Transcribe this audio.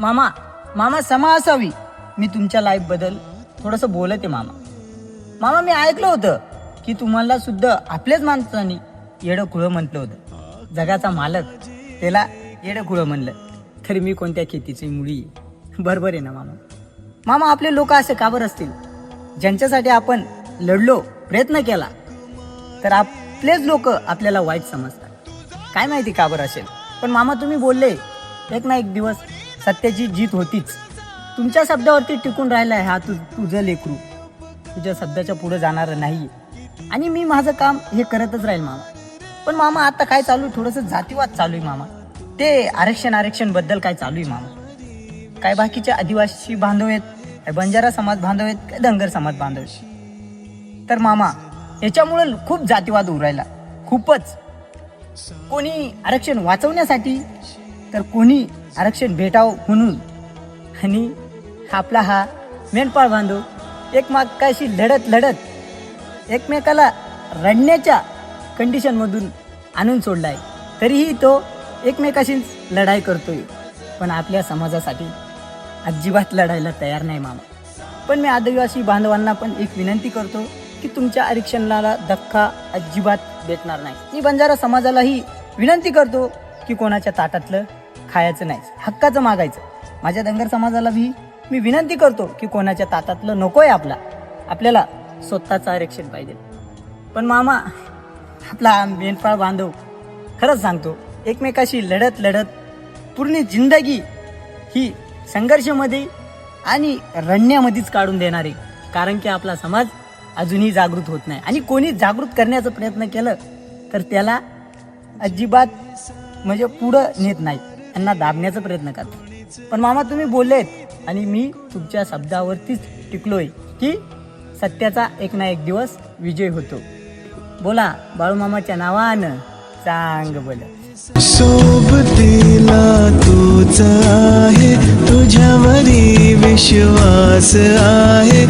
मामा मामा समा असावी. मी तुमच्या लाईफबद्दल थोडंसं बोलत आहे मामा. मामा मी ऐकलं होतं की तुम्हाला सुद्धा आपल्याच माणसाने येडं खुळं म्हटलं होतं. जगाचा मालक त्याला येडं खुळं म्हणलं. तरी मी कोणत्या खेतीची मुळी बरोबर आहे ना मामा? मामा आपले लोक असे का बरं असतील? ज्यांच्यासाठी आपण लढलो प्रयत्न केला तर आपलेच लोक आपल्याला वाईट समजतात. काय माहिती का बरं असेल? पण मामा तुम्ही बोलले एक ना एक दिवस सत्याची जीत होतीच. तुमच्या शब्दावरती टिकून राहिलाय हा तु तुझं लेकरू. तुझ्या शब्दाच्या पुढे जाणार नाही. आणि मी माझं काम हे करतच राहील मामा. पण मामा आता काय चालू? आहे थोडंसं जातीवाद चालू आहे मामा. ते आरक्षण आरक्षणबद्दल काय चालू आहे मामा? काय बाकीचे आदिवासी बांधव आहेत? काय बंजारा समाज बांधव आहेत? काय धनगर समाज बांधव आहेत? तर मामा याच्यामुळे खूप जातीवाद उरायला खूपच. कोणी आरक्षण वाचवण्यासाठी तर कोणी आरक्षण भेटावं म्हणून. आणि आपला हा मेंढपाळ बांधव एकमेकाशी लढत लढत एकमेकाला रडण्याच्या कंडिशनमधून आणून सोडला आहे तरीही तो एकमेकाशीच लढाई करतोय. पण आपल्या समाजासाठी अजिबात लढायला तयार नाही मामा. पण मी आदिवासी बांधवांना पण एक विनंती करतो की तुमच्या आरक्षणाला धक्का अजिबात भेटणार नाही. मी बंजारा समाजालाही विनंती करतो की कोणाच्या ताटातलं खायचं नाही. हक्काचं मागायचं. माझ्या धनगर समाजाला भी मी विनंती करतो की कोणाच्या ताटातलं नकोय आपला. आपल्याला स्वतःचं आरक्षण पाहिजे. पण मामा आपला मेनपाळ बांधव खरंच सांगतो एकमेकाशी लढत लढत पूर्ण जिंदगी ही संघर्षामध्ये आणि रडण्यामध्येच काढून देणारे. कारण की आपला समाज अजूनही जागृत होत नाही. आणि कोणी जागृत करण्याचा प्रयत्न केलं तर त्याला अजिबात म्हणजे पुढं नेत नाही. त्यांना दाबण्याचा प्रयत्न करतात. पण मामा तुम्ही बोललेत आणि मी तुमच्या शब्दावरतीच टिकलोय की सत्याचा एक ना एक दिवस विजय होतो. बोला बाळूमामाच्या नावानं चांग बोला सोबतीला तूच आहे तुझ्यावरी विश्वास आहे.